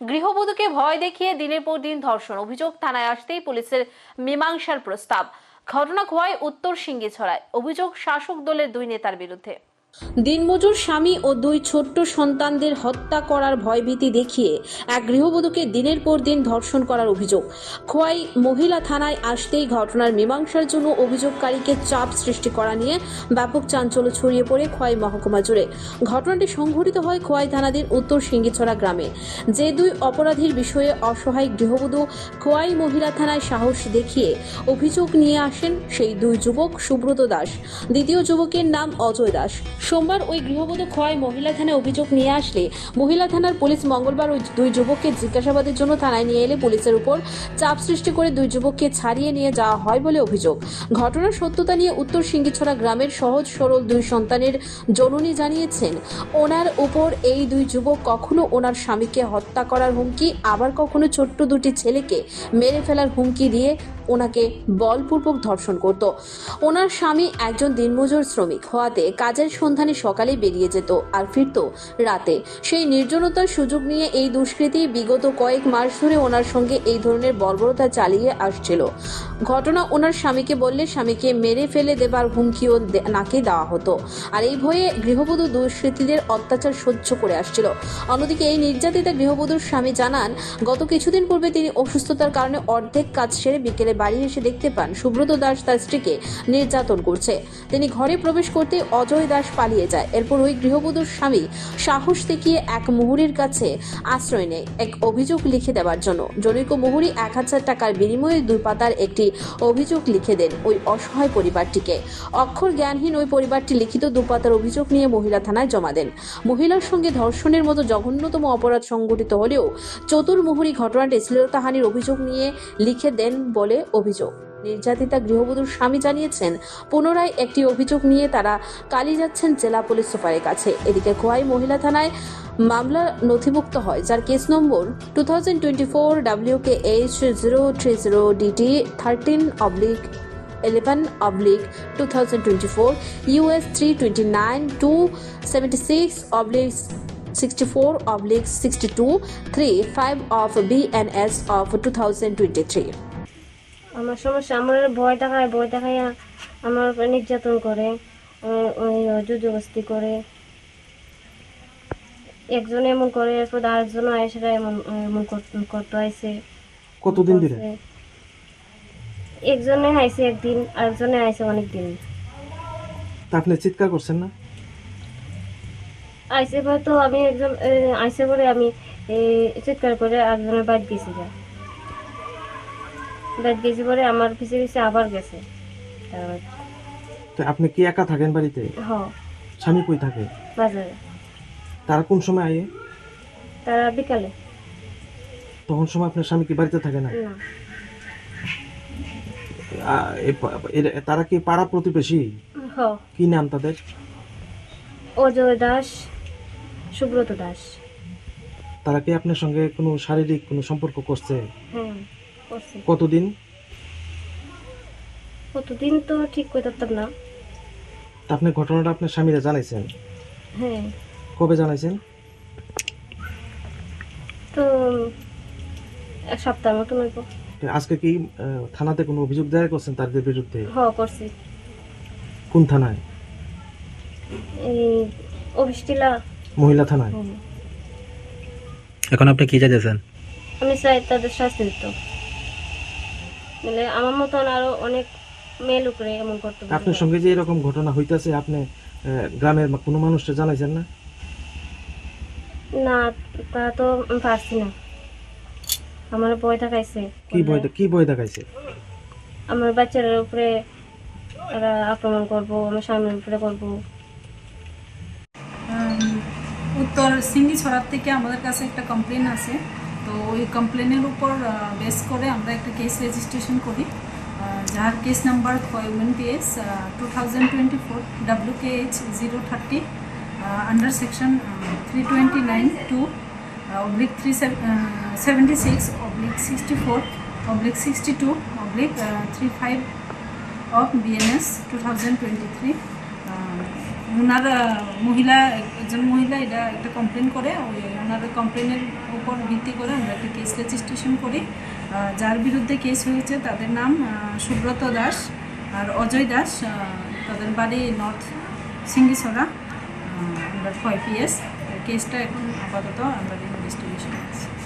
গৃহবধূকে ভয় দেখিয়ে দিনের পর দিন ধর্ষণ অভিযোগ থানায় আসতেই পুলিশের মীমাংসার প্রস্তাব। ঘটনা খোয়ায় উত্তর সিঙ্গি ছড়ায় অভিযোগ শাসক দলের দুই নেতার বিরুদ্ধে। দিনমজুর স্বামী ও দুই ছোট্ট সন্তানদের হত্যা করার ভয়ভীতি দেখিয়ে এক গৃহবধূকে দিনের পর দিন ধর্ষণ করার অভিযোগ। খোয়াই মহিলা থানায় আসতেই ঘটনার মীমাংসার জন্য অভিযোগকারীকে চাপ সৃষ্টি করা নিয়ে ব্যাপক চাঞ্চল্য ছড়িয়ে পড়ে খোয়াই মহকুমা জুড়ে। ঘটনাটি সংঘটিত হয় খোয়াই থানাধীন উত্তর সিঙ্গিছড়া গ্রামে। যে দুই অপরাধীর বিষয়ে অসহায় গৃহবধূ খোয়াই মহিলা থানায় সাহস দেখিয়ে অভিযোগ নিয়ে আসেন সেই দুই যুবক সুব্রত দাস। দ্বিতীয় যুবকের নাম অজয় দাস। সোমবার ওই গৃহবধূ খোয়াই মহিলা থানায় অভিযোগ নিয়ে আসলে মহিলা থানার পুলিশ মঙ্গলবার ওই দুই যুবককে জিজ্ঞাসাবাদের জন্য থানায় নিয়ে এলে পুলিশের উপর চাপ সৃষ্টি করে দুই যুবককে ছাড়িয়ে নিয়ে যাওয়া হয় বলে অভিযোগ। ঘটনার সত্যতা নিয়ে উত্তর সিঙ্গিছড়া গ্রামের সহজ সরল দুই সন্তানের জননী জানিয়েছেন, ওনার উপর এই দুই যুবক কখনো ওনার স্বামীকে হত্যা করার হুমকি, আবার কখনো ছোট্ট দুটি ছেলেকে মেরে ফেলার হুমকি দিয়ে ওনাকে বলপূর্বক ধর্ষণ করত। ওনার স্বামী একজন দিনমজুর শ্রমিক। হওয়াতে কাজের সন্ধানে সকালে বেরিয়ে যেত আর ফিরত রাতে। সেই নির্জনতার সুযোগ নিয়ে এই দুষ্কৃতী বিগত কয়েক মাস ধরে ওনার সঙ্গে এই ধরনের বর্বরতা চালিয়ে আসছিল। ঘটনা ওনার স্বামীকে বললে স্বামীকে মেরে ফেলে দেবার হুমকিও নাকি দেওয়া হতো। আর এই ভয়ে গৃহবধূ দুষ্কৃতীদের অত্যাচার সহ্য করে আসছিল। অন্যদিকে এই নির্যাতিতা গৃহবধূর স্বামী জানান, গত কিছুদিন পূর্বে তিনি অসুস্থতার কারণে অর্ধেক কাজ সেরে বিকেলে বাড়ি এসে দেখতে পান সুব্রত দাস তার স্ত্রীকে নির্যাতন করছে। তিনি ঘরে প্রবেশ করতে অজয় দাস পালিয়ে যায়। এরপর ওই গৃহবধূর স্বামী সাহস দেখিয়ে এক মুহুরির কাছে আশ্রয় নেয়। এক অভিযোগ লিখে দেওয়ার জন্য। জনৈক মুহুরি এক হাজার টাকার বিনিময়ে দুই পাতার একটি অভিযোগ লিখে দেন ওই অসহায় পরিবারটিকে। অক্ষর জ্ঞানহীন ওই পরিবারটি লিখিত দুপাতার অভিযোগ নিয়ে মহিলা থানায় জমা দেন। মহিলার সঙ্গে ধর্ষণের মতো জঘন্যতম অপরাধ সংঘটিত হলেও চতুর্মুহুরি ঘটনাটি শ্লীলতাহানির অভিযোগ নিয়ে লিখে দেন বলে অভিযোগ। নির্যাতিতা গৃহবধূর স্বামী জানিয়েছেন, পুনরায় একটি অভিযোগ নিয়ে তারা কালি যাচ্ছেন জেলা পুলিশ সুপারের কাছে। এদিকে খোয়াই মহিলা থানায় মামলা নথিভুক্ত হয়, যার case number two thousand twenty four W K H zero three zero D T thirteen oblique 11 oblique 2024 US 329 276 oblique 64 oblique 62 3 5 of BNS of 2023 আমার সমস্যা আমার ভয় দেখায় ভয় দেখাইয়া আমার নির্যাতন করে যুজবস্তি করে। একজন এমন করে এরপর আরেকজন আয়েসেরা এমন এমন করতে আইসে কতদিন ধরে? একজনে আইসে একদিন আরেকজনে আইসে অনেক দিন আপনি চিৎকার করছেন না? আইসে হয়তো আমি একজন আইসে করে আমি চিৎকার করে একজনের বাদ গেছি যা বাদ গেছি পরে আমার পিছে পিছে আবার গেছে। তো আপনি কি একা থাকেন বাড়িতে? হ। স্বামী কই থাকে? বাজারে তারা কোন সময় আয়ে? তারা বিকালে। তখন সময় আপনার স্বামী কি বাড়িতে থাকে না? না। আ- এ পা- তারা কি পাড়া প্রতিবেশী? কি নাম তাদের? অজয় দাস সুব্রত দাস। তারা কি আপনার সঙ্গে কোনো শারীরিক কোনো সম্পর্ক করছে? হ্যাঁ করছে কতদিন? কতদিন তো ঠিক করে পারতাম না। আপনি ঘটনাটা আপনার স্বামীরা জানাইছেন? হ্যাঁ। কবে জানাইছেন? তো এক সপ্তাহ মতো নইব আজকে কি থানাতে কোনো অভিযোগ দায়ের করছেন তাদের বিরুদ্ধে? হ করছি। কোন থানায়? এই অফিস মহিলা থানায়। এখন আপনি কি চাইতেছেন? আমি চাই তাদের শাস্তি দিত। মানে আমার মতন আরও অনেক মেয়ে লোকরে এমন করতে পারে। আপনার সঙ্গে যে এরকম ঘটনা হইতাছে আপনি গ্রামের কোনো মানুষকে জানাইছেন না? না তা তো আমি পারছি না। আমার ভয় থাকাইছে কি ভয় কি ভয় দেখাইছে? আমার বাচ্চাদের উপরে আক্রমণ করব আমার স্বামীর উপরে করব। উত্তর সিঙ্গিছড়ার থেকে আমাদের কাছে একটা কমপ্লেন আছে। তো ওই কমপ্লেনের উপর বেস করে আমরা একটা কেস রেজিস্ট্রেশন করি। যার case number women P S two thousand twenty four W K H zero thirty under section three twenty nine two oblique three seventy six oblique sixty four oblique sixty two oblique three five of BNS 2023 uh, ওনার মহিলা, একজন মহিলা এটা একটা complain করে ওনার কমপ্লেনের উপর ভিত্তি করে আমরা একটা কেস রেজিস্ট্রেশন করি। যার বিরুদ্ধে কেস হয়েছে তাদের নাম সুব্রত দাস আর অজয় দাস তাদের বাড়ি নর্থ সিঙ্গিছড়া আমরা ফাইভ পিএস কেসটা এখন আপাতত আমরা ইনভেস্টিগেশন আছে